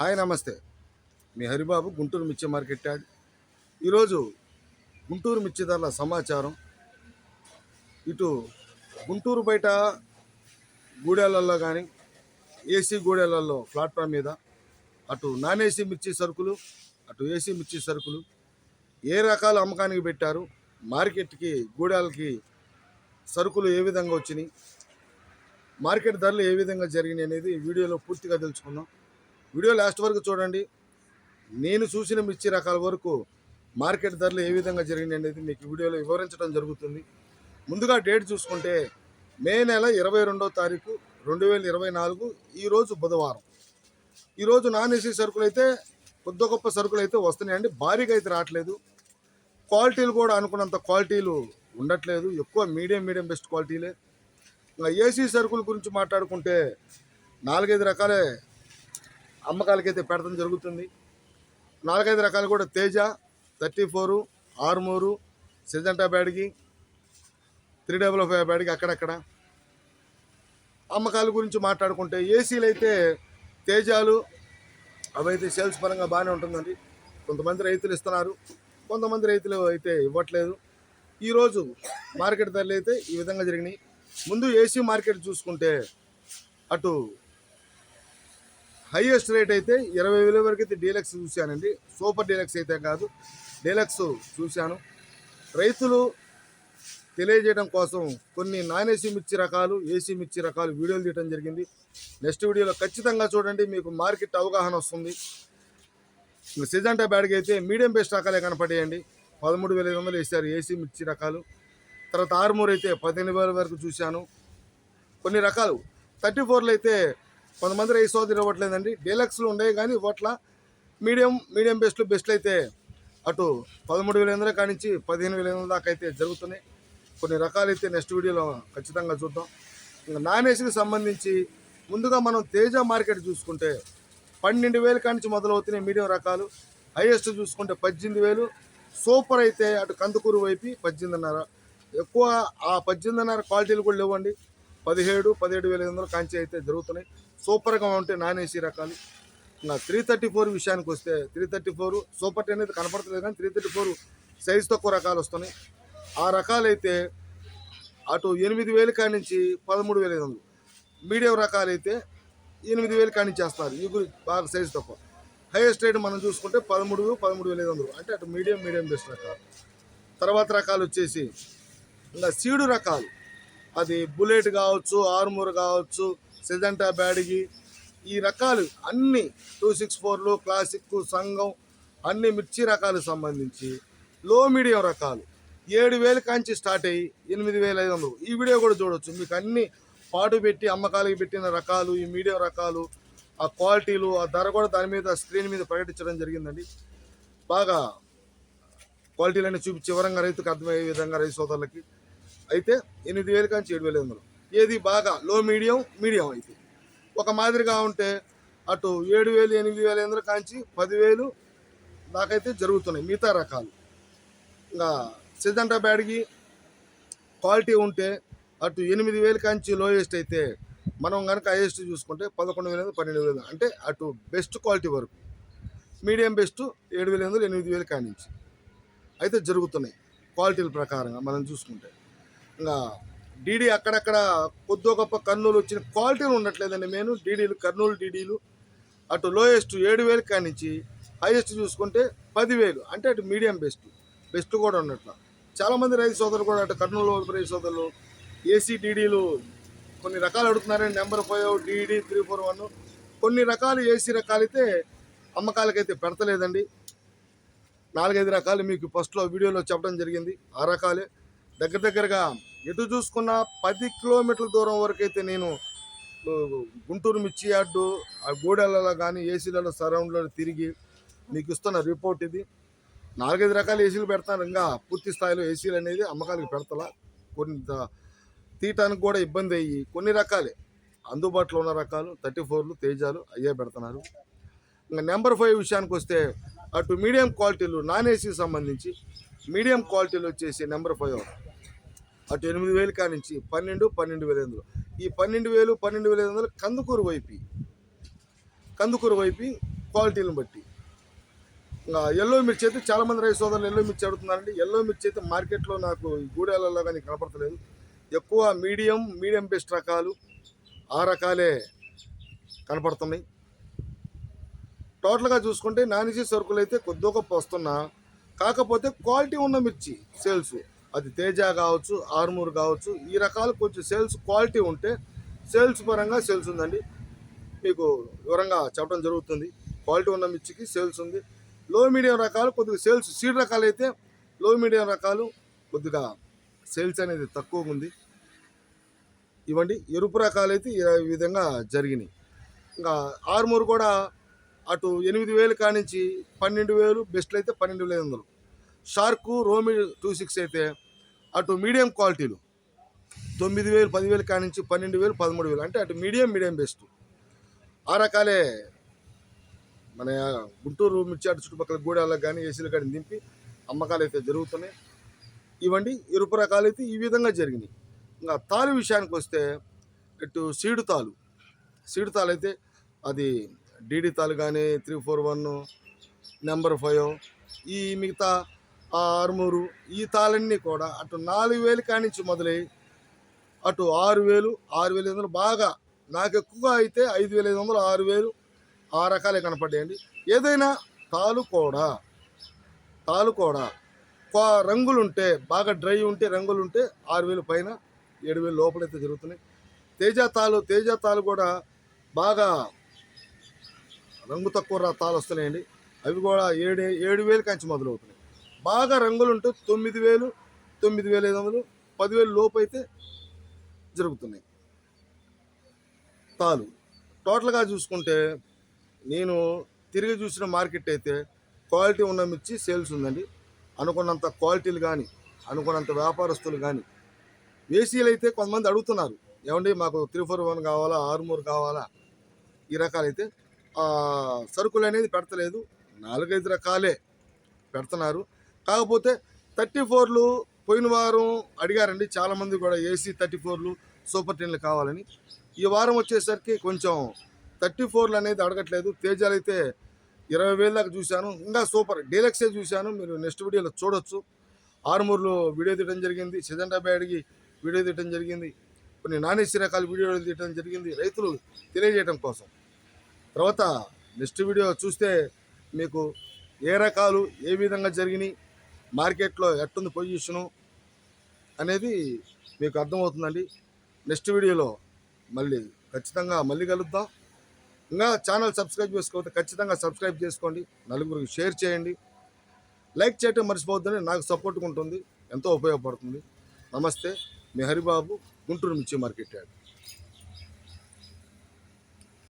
Hi నమస్తే. మీ హరిబాబు గుంటూరు మిర్చి market add. ఈరోజు గుంటూరు మిర్చి ధరల సమాచారం. ఇటు గుంటూరు బయట గూడెలలో కానీ ఏసీ గూడెలలో ప్లాట్ఫామ్ మీద అటు నాన్ ఏసీ మిర్చి సరుకులు అటు ఏసీ మిర్చి సరుకులు ఏ రకాల అమ్మకానికి పెట్టారు మార్కెట్కి గూడెలకి సరుకులు ఏ విధంగా వచ్చినాయి మార్కెట్ ధరలు ఏ విధంగా జరిగినాయి అనేది వీడియోలో పూర్తిగా తెలుసుకుందాం. వీడియో లాస్ట్ వరకు చూడండి. నేను చూసిన మిర్చి రకాల వరకు మార్కెట్ ధరలు ఏ విధంగా జరిగినాయి అనేది మీకు వీడియోలో వివరించడం జరుగుతుంది. ముందుగా డేట్ చూసుకుంటే మే నెల ఇరవై రెండో తారీఖు రెండు వేల ఇరవై నాలుగు ఈరోజు బుధవారం. ఈరోజు నాన్ ఏసీ సరుకులు అయితే కొద్ది గొప్ప సరుకులు అయితే వస్తున్నాయండి. భారీగా అయితే రావట్లేదు. క్వాలిటీలు కూడా అనుకున్నంత క్వాలిటీలు ఉండట్లేదు. ఎక్కువ మీడియం మీడియం బెస్ట్ క్వాలిటీలే. ఇంకా ఏసీ సరుకుల గురించి మాట్లాడుకుంటే నాలుగైదు రకాలే అమ్మకాలకైతే పెడతం జరుగుతుంది. నాలుగైదు రకాలు కూడా తేజ థర్టీ ఫోరు ఆరుమూరు సిజంటా బ్యాడ్కి త్రీ డబుల్ ఫైవ్ బ్యాడ్కి అక్కడక్కడ. అమ్మకాల గురించి మాట్లాడుకుంటే ఏసీలు అయితే తేజాలు అవైతే సేల్స్ పరంగా బాగానే ఉంటుందండి. కొంతమంది రైతులు ఇస్తున్నారు కొంతమంది రైతులు అయితే ఇవ్వట్లేదు. ఈరోజు మార్కెట్ ధరలు అయితే ఈ విధంగా జరిగినాయి. ముందు ఏసీ మార్కెట్ చూసుకుంటే అటు హైయెస్ట్ రేట్ అయితే ఇరవై వేల వరకు అయితే డీలక్స్ చూశానండి. సూపర్ డీలక్స్ అయితే కాదు. డీలక్స్ చూశాను. రైతులు తెలియజేయడం కోసం కొన్ని నాన్ ఏసీ మిర్చి రకాలు ఏసీ మిర్చి రకాలు వీడియోలు తీయడం జరిగింది. నెక్స్ట్ వీడియోలో ఖచ్చితంగా చూడండి. మీకు మార్కెట్ అవగాహన వస్తుంది. సిజంటా బ్యాడ్కి అయితే మీడియం బెస్ట్ రకాలే కనపడేయండి. పదమూడు వేల ఐదు వందలు వేశారు ఏసీ మిర్చి రకాలు. తర్వాత ఆరుమూరు అయితే పదిహేను వేల వరకు చూశాను. కొన్ని రకాలు. థర్టీ ఫోర్లో అయితే కొంతమంది రైస్ సోదరు ఇవ్వట్లేదండి. డీలక్స్లు ఉండేవి కానీ ఇవ్వట్ల. మీడియం మీడియం బెస్ట్లు బెస్ట్లు అయితే అటు పదమూడు వేల ఎనిమిది కానించి పదిహేను వేల ఎనిమిది దాకా అయితే జరుగుతున్నాయి. కొన్ని రకాలు అయితే నెక్స్ట్ వీడియోలో ఖచ్చితంగా చూద్దాం. ఇంకా నాన్ ఏసీకి సంబంధించి ముందుగా మనం తేజ మార్కెట్ చూసుకుంటే పన్నెండు వేలు కానించి మొదలవుతున్నాయి మీడియం రకాలు. హైయెస్ట్ చూసుకుంటే పద్దెనిమిది వేలు. సూపర్ అయితే అటు కందుకూరు వైపు పద్దెనిమిదిన్నర. ఎక్కువ ఆ పద్దెనిమిదిన్నర క్వాలిటీలు కూడా లేవండి. పదిహేడు పదిహేడు వేల ఐదు వందలు కాంచి అయితే జరుగుతున్నాయి. సూపర్గా ఉంటే నాన్ ఏసీ రకాలు. నా త్రీ థర్టీ ఫోర్ విషయానికి వస్తే three thirty four super ten అయితే కనపడలేదు కానీ త్రీ థర్టీ ఫోర్ సైజ్ తక్కువ రకాలు వస్తున్నాయి. ఆ రకాలైతే అటు ఎనిమిది వేలు కానించి పదమూడు వేల ఐదు వందలు. మీడియం రకాలైతే ఎనిమిది వేలు కాడి చేస్తారు. వేస్తారు గురి బాగా సైజ్ తక్కువ. హైయెస్ట్ రేట్ మనం చూసుకుంటే పదమూడు పదమూడు వేల ఐదు వందలు. అంటే అటు మీడియం మీడియం బెస్ట్ రకాలు. తర్వాత రకాలు వచ్చేసి ఇంకా సీడు రకాలు. అది బుల్లెట్ కావచ్చు ఆర్మూర్ కావచ్చు సెజంటా బ్యాడిగి ఈ రకాలు అన్ని టూ సిక్స్ ఫోర్లు క్లాసిక్ సంఘం అన్ని మిర్చి రకాలకు సంబంధించి లో మీడియం రకాలు. ఏడు వేలు కాంచి స్టార్ట్ అయ్యి ఎనిమిది వేల ఐదు వందలు. ఈ వీడియో కూడా చూడొచ్చు. మీకు అన్ని పాటు పెట్టి అమ్మకాలకి పెట్టిన రకాలు ఈ మీడియం రకాలు ఆ క్వాలిటీలు ఆ ధర కూడా దాని మీద స్క్రీన్ మీద ప్రకటించడం జరిగిందండి. బాగా క్వాలిటీలన్నీ చూపించి వివరంగా రైతుకు అర్థమయ్యే విధంగా రైతు సోదరులకి అయితే ఎనిమిది వేలు కాంచి ఏడు వేల ఐదు వందలు ఏది బాగా లో మీడియం మీడియం అయితే. ఒక మాదిరిగా ఉంటే అటు ఏడు వేలు ఎనిమిది వేల ఐదు వందలు కాంచి పదివేలు దాకైతే జరుగుతున్నాయి మిగతా రకాలు. ఇంకా సిద్ధంట బ్యాడ్కి క్వాలిటీ ఉంటే అటు ఎనిమిది వేలు కాంచి లోయెస్ట్ అయితే మనం కనుక హైయెస్ట్ చూసుకుంటే పదకొండు వేల పన్నెండు వేలు అంటే అటు బెస్ట్ క్వాలిటీ వరకు. మీడియం బెస్ట్ ఏడు వేల ఎనిమిది ఎనిమిది వేలు కానించి. అయితే జరుగుతున్నాయి క్వాలిటీల ప్రకారంగా మనం చూసుకుంటే. డీడీ అక్కడక్కడ కొద్దో గొప్ప కర్నూలు వచ్చిన క్వాలిటీలు ఉండట్లేదండి నేను డీడీలు కర్నూలు డీడీలు. అటు లోయెస్ట్ ఏడు వేలు కానించి హైయెస్ట్ చూసుకుంటే పదివేలు. అంటే అటు మీడియం బెస్ట్. బెస్ట్ కూడా ఉన్నట్లు. చాలామంది రైతు సోదరులు కూడా అటు కర్నూలు రైతు సోదరులు ఏసీ డీడీలు కొన్ని రకాలు అడుగుతున్నారండి. Number five DD three four one. కొన్ని రకాలు ఏసీ రకాలైతే అమ్మకాలకైతే పెడతలేదండి. నాలుగైదు రకాలు మీకు ఫస్ట్లో వీడియోలో చెప్పడం జరిగింది. ఆ రకాలే. దగ్గర దగ్గరగా ఎటు చూసుకున్నా పది కిలోమీటర్ల దూరం వరకు అయితే నేను గుంటూరు మిర్చి యార్డు ఆ గూడెలలో కానీ ఏసీలలో సరౌండ్లో తిరిగి మీకు ఇస్తున్న రిపోర్ట్ ఇది. నాలుగైదు రకాల ఏసీలు పెడతాను. ఇంకా పూర్తి స్థాయిలో ఏసీలు అనేది అమ్మకానికి పెడతలా. కొన్ని తీయటానికి కూడా ఇబ్బంది అయ్యి కొన్ని రకాలే. అందుబాటులో ఉన్న రకాలు థర్టీ ఫోర్లు తేజాలు అయ్యే పెడుతున్నారు. ఇంకా నెంబర్ ఫైవ్ విషయానికి వస్తే అటు మీడియం క్వాలిటీలు నాన్ ఏసీకి సంబంధించి మీడియం క్వాలిటీలు వచ్చేసి నెంబర్ ఫైవ్. అటు ఎనిమిది వేలు కానించి పన్నెండు పన్నెండు వేల ఎనిమిది ఈ పన్నెండు వేలు పన్నెండు వేల ఎనిమిది కందుకూరు వైపు. కందుకూరు వైపు క్వాలిటీలను బట్టి. ఎల్లో మిర్చి అయితే చాలామంది రైతు సోదరులు ఎల్లో మిర్చి అడుగుతున్నారండి. ఎల్లో మిర్చి అయితే మార్కెట్లో నాకు గూడెలలో కానీ కనపడతలేదు. ఎక్కువ మీడియం మీడియం బెస్ట్ రకాలు ఆ రకాలే కనపడుతున్నాయి. టోటల్గా చూసుకుంటే నానిజీ సరుకులు అయితే కొద్దిగా వస్తున్నా కాకపోతే క్వాలిటీ ఉన్న మిర్చి సేల్స్. అది తేజ కావచ్చు ఆర్మూర్ కావచ్చు ఈ రకాలు కొంచెం సేల్స్ క్వాలిటీ ఉంటే సేల్స్ పరంగా సేల్స్ ఉందండి. మీకు వివరంగా చెప్పడం జరుగుతుంది. క్వాలిటీ ఉన్న మిర్చికి సేల్స్ ఉంది. లో మీడియం రకాలు కొద్దిగా సేల్స్ సీడ్ రకాలు అయితే లో మీడియం రకాలు కొద్దిగా సేల్స్ అనేది తక్కువగా ఉంది. ఇవ్వండి ఎరుపు రకాలు అయితే ఈ విధంగా జరిగినాయి. ఇంకా ఆర్మూర్ కూడా అటు ఎనిమిది వేలు కానించి పన్నెండు వేలు బెస్ట్లు అయితే పన్నెండు వేల ఐదు వందలు. షార్కు రోమి టూ సిక్స్ అయితే అటు మీడియం క్వాలిటీలు. తొమ్మిది వేలు పదివేలు కానించి పన్నెండు వేలు పదమూడు వేలు. అంటే అటు మీడియం మీడియం బెస్ట్. ఆ రకాలే మన గుంటూరు మిర్చి అటు చుట్టుపక్కల గూడాలకు కానీ ఏసీలు కానీ దింపి అమ్మకాలు అయితే జరుగుతున్నాయి. ఇవ్వండి ఎరుపు రకాలు అయితే ఈ విధంగా జరిగినాయి. ఇంకా తాలు విషయానికి వస్తే ఇటు సీడు తాలు సీడు తాలు అయితే అది డీడీ తాలు కానీ three four one number five ఈ మిగతా ఆరుమూరు ఈ తాళన్నీ కూడా అటు నాలుగు వేలు కానించి మొదలై అటు ఆరు వేలు ఆరు వేల ఐదు వందలు బాగా నాకు ఎక్కువగా అయితే ఐదు వేల ఐదు వందలు ఆరు వేలు ఆ రకాలే కనపడ్డాయండి. ఏదైనా తాలు కూడా తాలు కూడా కొ- రంగులుంటే బాగా డ్రై ఉంటే రంగులుంటే ఆరు వేలు పైన ఏడు వేలు లోపలైతే జరుగుతున్నాయి. తేజ తాలు తేజ తాలు కూడా బాగా రంగు తక్కువ తాలు వస్తున్నాయండి అవి కూడా ఏడు ఏడు వేలు కంచి మొదలవుతున్నాయి. బాగా రంగులు ఉంటే తొమ్మిది వేలు తొమ్మిది వేల ఐదు వందలు పదివేలు లోపు అయితే జరుగుతున్నాయి. తాలు. టోటల్గా చూసుకుంటే నేను తిరిగి చూసిన మార్కెట్ అయితే క్వాలిటీ ఉన్న మిర్చి సేల్స్ ఉందండి. అనుకున్నంత క్వాలిటీలు కానీ అనుకున్నంత వ్యాపారస్తులు కానీ ఏసీలు అయితే కొంతమంది అడుగుతున్నారు. ఏమండి మాకు త్రీ ఫోర్ వన్ కావాలా ఆరుమూరు కావాలా? ఈ రకాలైతే సరుకులు అనేది పెడతలేదు. నాలుగైదు రకాలే పెడుతున్నారు. కాకపోతే థర్టీ ఫోర్లు పోయిన వారం అడిగారండి. చాలామంది కూడా ఏసీ థర్టీ ఫోర్లు సూపర్ టెన్లు కావాలని. ఈ వారం వచ్చేసరికి కొంచెం థర్టీ ఫోర్లు అనేది అడగట్లేదు. తేజాలు అయితే ఇరవై వేల దాకా చూశాను. ఇంకా సూపర్ డీలక్సే చూశాను. మీరు నెక్స్ట్ వీడియోలో చూడొచ్చు. ఆరుమూరులో వీడియో తీయడం జరిగింది. సిదండాబాయ్ అడిగి వీడియో తీయడం జరిగింది. కొన్ని నాన్ ఏసీ రకాల వీడియోలు తీయడం జరిగింది. రైతులు తెలియజేయడం కోసం. తర్వాత నెక్స్ట్ వీడియో చూస్తే మీకు ఏ రకాలు ఏ విధంగా జరిగినాయి మార్కెట్లో ఎట్టుంది పొజిషను అనేది మీకు అర్థమవుతుందండి. నెక్స్ట్ వీడియోలో మళ్ళీ ఖచ్చితంగా మళ్ళీ కలుద్దాం. ఇంకా ఛానల్ సబ్స్క్రైబ్ చేసుకోకపోతే ఖచ్చితంగా సబ్స్క్రైబ్ చేసుకోండి. నలుగురికి షేర్ చేయండి. లైక్ చేయటం మర్చిపోవద్దని నాకు సపోర్ట్గా ఉంటుంది. ఎంతో ఉపయోగపడుతుంది. నమస్తే. మీ హరిబాబు గుంటూరు మిర్చి మార్కెట్ యాడ్